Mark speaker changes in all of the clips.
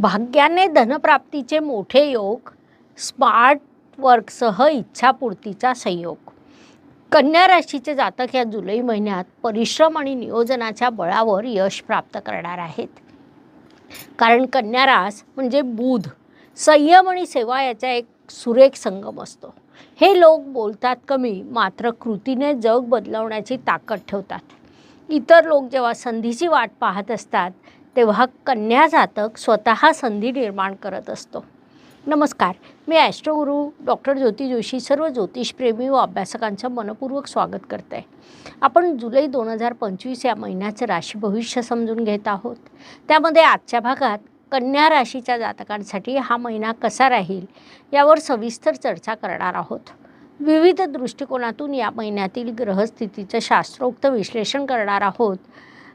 Speaker 1: भाग्याने धनप्राप्तीचे मोठे योग स्मार्ट वर्कसह इच्छापूर्तीचा संयोग. कन्या राशीचे जातक या जुलै महिन्यात परिश्रम आणि नियोजनाच्या बळावर यश प्राप्त करणार आहेत. कारण कन्या रास म्हणजे बुध संयम आणि सेवा याचा एक सुरेख संगम असतो. हे लोक बोलतात कमी मात्र कृतीने जग बदलवण्याची ताकद ठेवतात. इतर लोक जेव्हा संधीची वाट पाहत असतात तेव्हा कन्या जातक स्वतः संधी निर्माण करत असतो. नमस्कार मी ॲस्ट्रोगुरू डॉक्टर ज्योती जोशी सर्व ज्योतिषप्रेमी व अभ्यासकांचं मनपूर्वक स्वागत करते. आपण जुलै दोन हजार पंचवीस या महिन्याचं राशी भविष्य समजून घेत आहोत. त्यामध्ये आजच्या भागात कन्या राशीच्या जातकांसाठी हा महिना कसा राहील यावर सविस्तर चर्चा करणार आहोत. विविध दृष्टिकोनातून या महिन्यातील ग्रहस्थितीचं शास्त्रोक्त विश्लेषण करणार आहोत.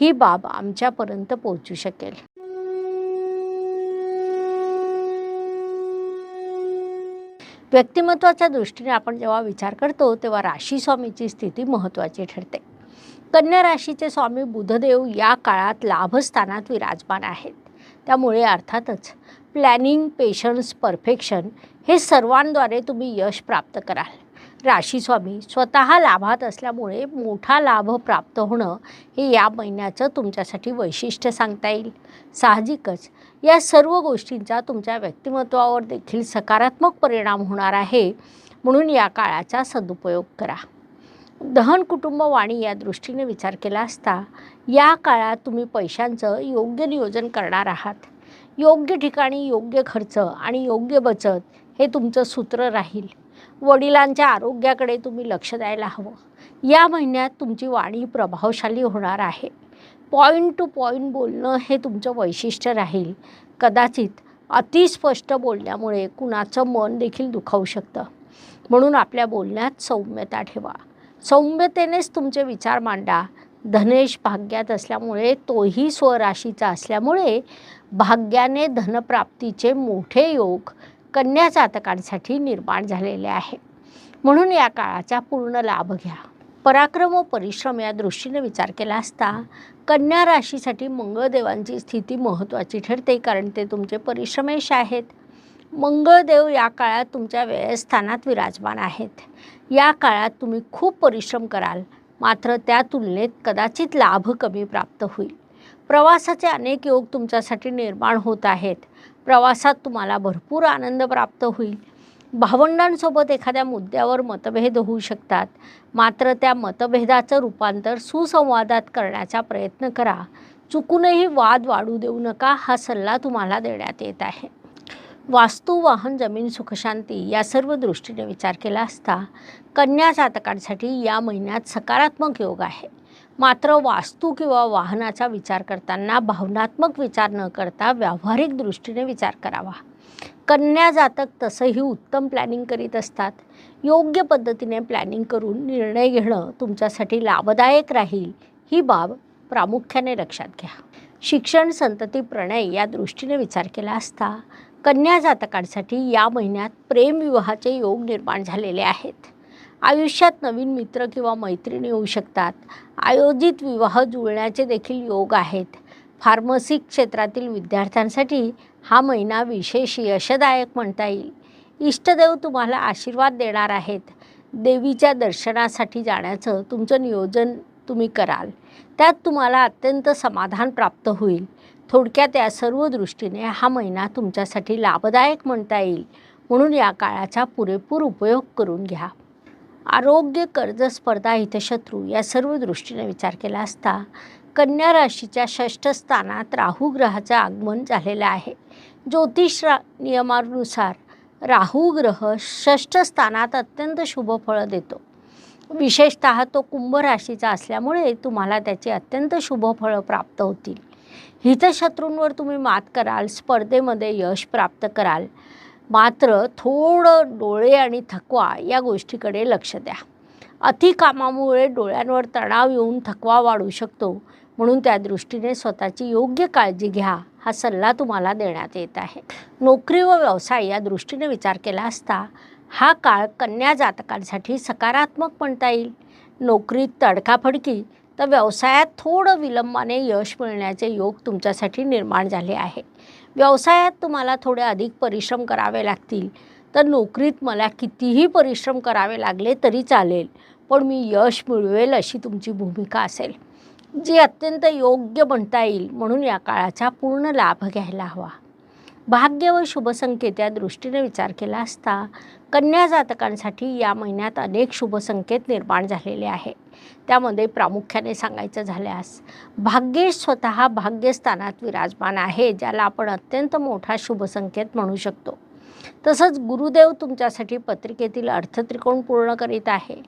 Speaker 1: ही बाब आमच्यापर्यंत पोहोचू शकेल. व्यक्तिमत्वाच्या दृष्टीने आपण जेव्हा विचार करतो तेव्हा राशी स्वामीची स्थिती महत्त्वाची ठरते. कन्या राशीचे स्वामी बुधदेव या काळात लाभस्थानात विराजमान आहेत. त्यामुळे अर्थातच प्लॅनिंग पेशन्स परफेक्शन हे सर्वांद्वारे तुम्ही यश प्राप्त कराल. राशीस्वामी स्वतः लाभात असल्यामुळे मोठा लाभ प्राप्त होणं हे या महिन्याचं तुमच्यासाठी वैशिष्ट्य सांगता येईल. साहजिकच या सर्व गोष्टींचा तुमच्या व्यक्तिमत्वावर देखील सकारात्मक परिणाम होणार आहे म्हणून या काळाचा सदुपयोग करा. दहन कुटुंब वाणी या दृष्टीने विचार केला असता या काळात तुम्ही पैशांचं योग्य नियोजन करणार आहात. योग्य ठिकाणी योग्य खर्च आणि योग्य बचत हे तुमचं सूत्र राहील. वडिलांच्या आरोग्याकडे तुम्ही लक्ष द्यायला हवं. या महिन्यात तुमची वाणी प्रभावशाली होणार आहे. पॉईंट टू पॉईंट बोलणं हे तुमचं वैशिष्ट्य राहील. कदाचित अतिस्पष्ट बोलण्यामुळे कुणाचं मन देखील दुखावू शकतं. म्हणून आपल्या बोलण्यात सौम्यता ठेवा. सौम्यतेनेच तुमचे विचार मांडा. धनेश भाग्यात असल्यामुळे तोही स्वराशीचा असल्यामुळे भाग्याने धनप्राप्तीचे मोठे योग कन्या जातकांसाठी निर्माण झालेले आहे. म्हणून या काळाचा पूर्ण लाभ घ्या. पराक्रम व परिश्रम या दृष्टीने विचार केला असता कन्या राशीसाठी मंगळदेवांची स्थिती महत्त्वाची ठरते कारण ते तुमचे परिश्रमेश आहेत. मंगळदेव या काळात तुमच्या व्ययस्थानात विराजमान आहेत. या काळात तुम्ही खूप परिश्रम कराल. मात्र त्या तुलनेत कदाचित लाभ कमी प्राप्त होईल. प्रवासाचे अनेक योग तुमच्यासाठी निर्माण होत आहेत. प्रवासात तुम्हाला भरपूर आनंद प्राप्त होईल. भावंडांसोबत एखाद्या मुद्द्यावर मतभेद होऊ शकतात. मात्र त्या मतभेदाचं रूपांतर सुसंवादात करण्याचा प्रयत्न करा. चुकूनही वाद वाढू देऊ नका हा सल्ला तुम्हाला देण्यात येत आहे. वास्तू वाहन जमीन सुखशांती या सर्व दृष्टीने विचार केला असता कन्या जातकांसाठी या महिन्यात सकारात्मक योग आहे. मात्र वास्तू किंवा वाहनाचा विचार करताना भावनात्मक विचार न करता व्यावहारिक दृष्टीने विचार करावा. कन्या जातक तसंही उत्तम प्लॅनिंग करीत असतात. योग्य पद्धतीने प्लॅनिंग करून निर्णय घेणं तुमच्यासाठी लाभदायक राहील ही बाब प्रामुख्याने लक्षात घ्या. शिक्षण संतती प्रणय या दृष्टीने विचार केला असता कन्या जातकांसाठी या महिन्यात प्रेमविवाहाचे योग निर्माण झालेले आहेत. आयुष्यात नवीन मित्र किंवा मैत्रिणी येऊ शकतात. आयोजित विवाह जुळण्याचे देखील योग आहेत. फार्मसी क्षेत्रातील विद्यार्थ्यांसाठी हा महिना विशेष यशदायक म्हणता येईल. इष्टदेव तुम्हाला आशीर्वाद देणार आहेत. देवीच्या दर्शनासाठी जाण्याचं तुमचं नियोजन तुम्ही कराल. त्यात तुम्हाला अत्यंत समाधान प्राप्त होईल. थोडक्यात या सर्व दृष्टीने हा महिना तुमच्यासाठी लाभदायक म्हणता येईल. म्हणून या काळाचा पुरेपूर उपयोग करून घ्या. आरोग्य कर्ज स्पर्धा हितशत्रू या सर्व दृष्टीने विचार केला असता कन्या राशीच्या षष्ठ स्थानात राहू ग्रहाचं आगमन झालेलं आहे. ज्योतिष रा नियमानुसार राहू ग्रह षष्ठ स्थानात अत्यंत शुभ फळं देतो. विशेषत तो कुंभ राशीचा असल्यामुळे तुम्हाला त्याची अत्यंत शुभ फळं प्राप्त होतील. हितशत्रूंवर तुम्ही मात कराल स्पर्धेमध्ये यश प्राप्त कराल. मात्र थोडं डोळे आणि थकवा या गोष्टीकडे लक्ष द्या. अति कामामुळे डोळ्यांवर तणाव येऊन थकवा वाढू शकतो म्हणून त्या दृष्टीने स्वतःची योग्य काळजी घ्या हा सल्ला तुम्हाला देण्यात येत आहे. नोकरी व व्यवसाय या दृष्टीने विचार केला असता हा काळ कन्या जातकांसाठी सकारात्मक म्हणता येईल. नोकरीत तडकाफडकी तर व्यवसायात थोडं विलंबाने यश मिळण्याचे योग तुमच्यासाठी निर्माण झाले आहे. व्यवसायात तुम्हाला थोडे अधिक परिश्रम करावे लागतील. तर नोकरीत मला कितीही परिश्रम करावे लागले तरी चालेल पण मी यश मिळवेल अशी तुमची भूमिका असेल. जी अत्यंत योग्य म्हणता येईल म्हणून या काळाचा पूर्ण लाभ घ्यायला हवा. भाग्य व शुभसंकेत या दृष्टीने विचार केला असता कन्या जातकांसाठी या महिन्यात अनेक शुभसंकेत निर्माण झालेले आहे त्यामध्ये प्रामुख्याने सांगायचं झाल्यास भाग्येश स्वतः भाग्यस्थानात विराजमान आहे ज्याला आपण अत्यंत मोठा शुभसंकेत म्हणू शकतो. तसंच गुरुदेव तुमच्यासाठी पत्रिकेतील अर्थत्रिकोण पूर्ण करीत आहे.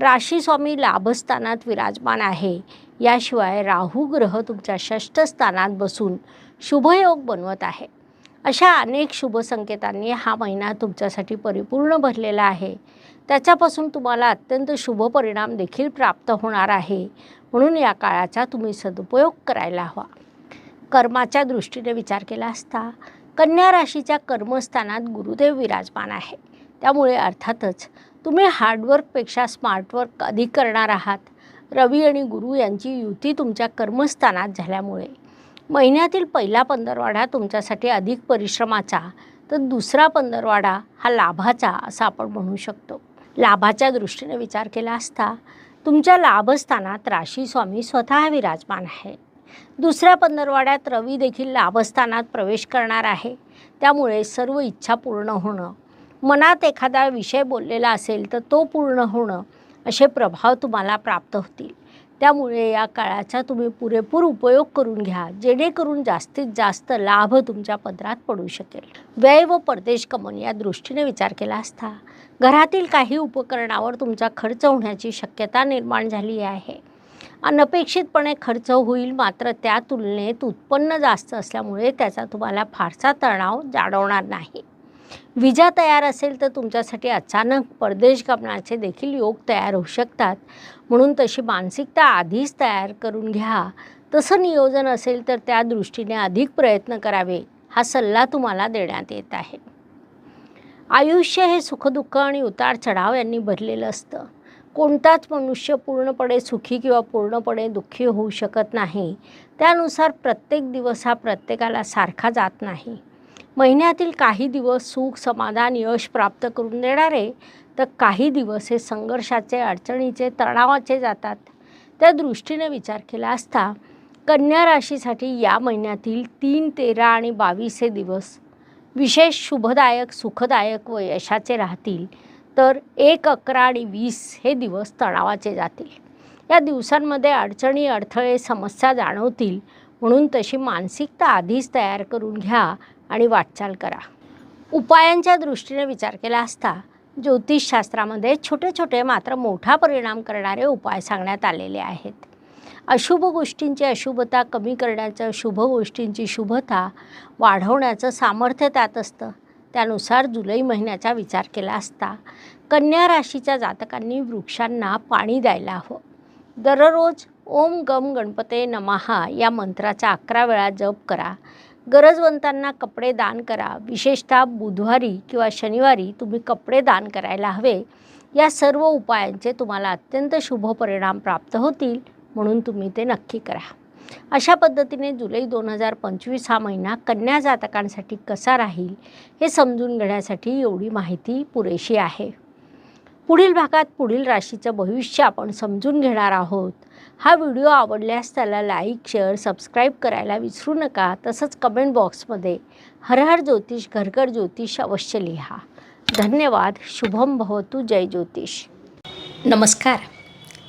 Speaker 1: राशी स्वामी लाभस्थानात विराजमान आहे. याशिवाय राहू ग्रह तुमच्या षष्ठ स्थानात बसून शुभयोग बनवत आहे. अशा अनेक शुभसंकेतांनी हा महिना तुमच्यासाठी परिपूर्ण भरलेला आहे. त्याच्यापासून तुम्हाला अत्यंत शुभ परिणाम देखील प्राप्त होणार आहे. म्हणून या काळाचा तुम्ही सदुपयोग करायला हवा. कर्माच्या दृष्टीने विचार केला असता कन्या राशीच्या कर्मस्थानात गुरुदेव विराजमान आहे. त्यामुळे अर्थातच तुम्ही हार्डवर्कपेक्षा स्मार्टवर्क अधिक करणार आहात. रवी आणि गुरु यांची युती तुमच्या कर्मस्थानात झाल्यामुळे. महिन्यातील पहिला पंधरवाडा तुमच्यासाठी अधिक परिश्रमाचा तर दुसरा पंधरवाडा हा लाभाचा असा आपण म्हणू शकतो. लाभाच्या दृष्टीने विचार केला असता तुमच्या लाभस्थानात राशी स्वामी स्वतः विराजमान आहे. दुसऱ्या पंधरवाड्यात रवी देखील लाभस्थानात प्रवेश करणार आहे. त्यामुळे सर्व इच्छा पूर्ण होणं मनात एखादा विषय बोललेला असेल तर तो पूर्ण होणं असे प्रभाव तुम्हाला प्राप्त होतील. त्यामुळे या काळाचा तुम्ही पुरेपूर उपयोग करून घ्या जेणेकरून जास्तीत जास्त लाभ तुमच्या पदरात पडू शकेल. व्यय व परदेश गमन या दृष्टीने विचार केला असता घरातील काही उपकरणावर तुमचा खर्च होण्याची शक्यता निर्माण झाली आहे. अनपेक्षितपणे खर्च होईल मात्र त्या तुलनेत उत्पन्न जास्त असल्यामुळे त्याचा तुम्हाला फारसा तणाव जाणवणार नाही. विजा तयार असेल तर तुमच्यासाठी अचानक परदेश गमनाचे देखील योग तयार होऊ शकतात. म्हणून तशी मानसिकता आधीच तयार करून घ्या. तसं नियोजन असेल तर त्या दृष्टीने अधिक प्रयत्न करावे हा सल्ला तुम्हाला देण्यात येत आहे. आयुष्य हे सुखदुःख आणि उतार चढाव यांनी भरलेलं असतं. कोणताच मनुष्य पूर्णपणे सुखी किंवा पूर्णपणे दुःखी होऊ शकत नाही. त्यानुसार प्रत्येक दिवस हा प्रत्येकाला सारखा जात नाही. महिन्यातील काही दिवस सुख समाधान यश प्राप्त करून देणारे तर काही दिवस हे संघर्षाचे अडचणीचे तणावाचे जातात. त्या दृष्टीने विचार केला असता कन्या राशीसाठी या महिन्यातील तीन तेरा आणि बावीस हे दिवस विशेष शुभदायक सुखदायक व यशाचे राहतील तर एक अकरा आणि वीस हे दिवस तणावाचे जातील. या दिवसांमध्ये अडचणी अडथळे समस्या जाणवतील म्हणून तशी मानसिकता आधीच तयार करून घ्या आणि वाटचाल करा. उपायांच्या दृष्टीने विचार केला असता ज्योतिषशास्त्रामध्ये छोटे छोटे मात्र मोठा परिणाम करणारे उपाय सांगण्यात आलेले आहेत. अशुभ गोष्टींची अशुभता कमी करण्याचं शुभ गोष्टींची शुभता वाढवण्याचं सामर्थ्य त्यात असतं. त्यानुसार जुलै महिन्याचा विचार केला असता कन्या राशीच्या जातकांनी वृक्षांना पाणी द्यायला हवं. दररोज ओम गम गणपते नमहा या मंत्राचा अकरा वेळा जप करा. गरजवंतांना कपडे दान करा. विशेषतः बुधवारी किंवा शनिवारी तुम्ही कपडे दान करायला हवे. या सर्व उपायांचे तुम्हाला अत्यंत शुभ परिणाम प्राप्त होतील. म्हणून तुम्ही ते नक्की करा. अशा पद्धतीने जुलै दोन हजार पंचवीस हा महिना कन्या जातकांसाठी कसा राहील हे समजून घेण्यासाठी एवढी माहिती पुरेशी आहे. पुढील भागात पुढील राशीचं भविष्य आपण समजून घेणार आहोत. हा व्हिडिओ आवडल्यास त्याला लाईक शेअर सबस्क्राईब करायला विसरू नका. तसंच कमेंट बॉक्समध्ये हर हर ज्योतिष घरघर ज्योतिष अवश्य लिहा. धन्यवाद. शुभम भवतु. जय ज्योतिष. नमस्कार.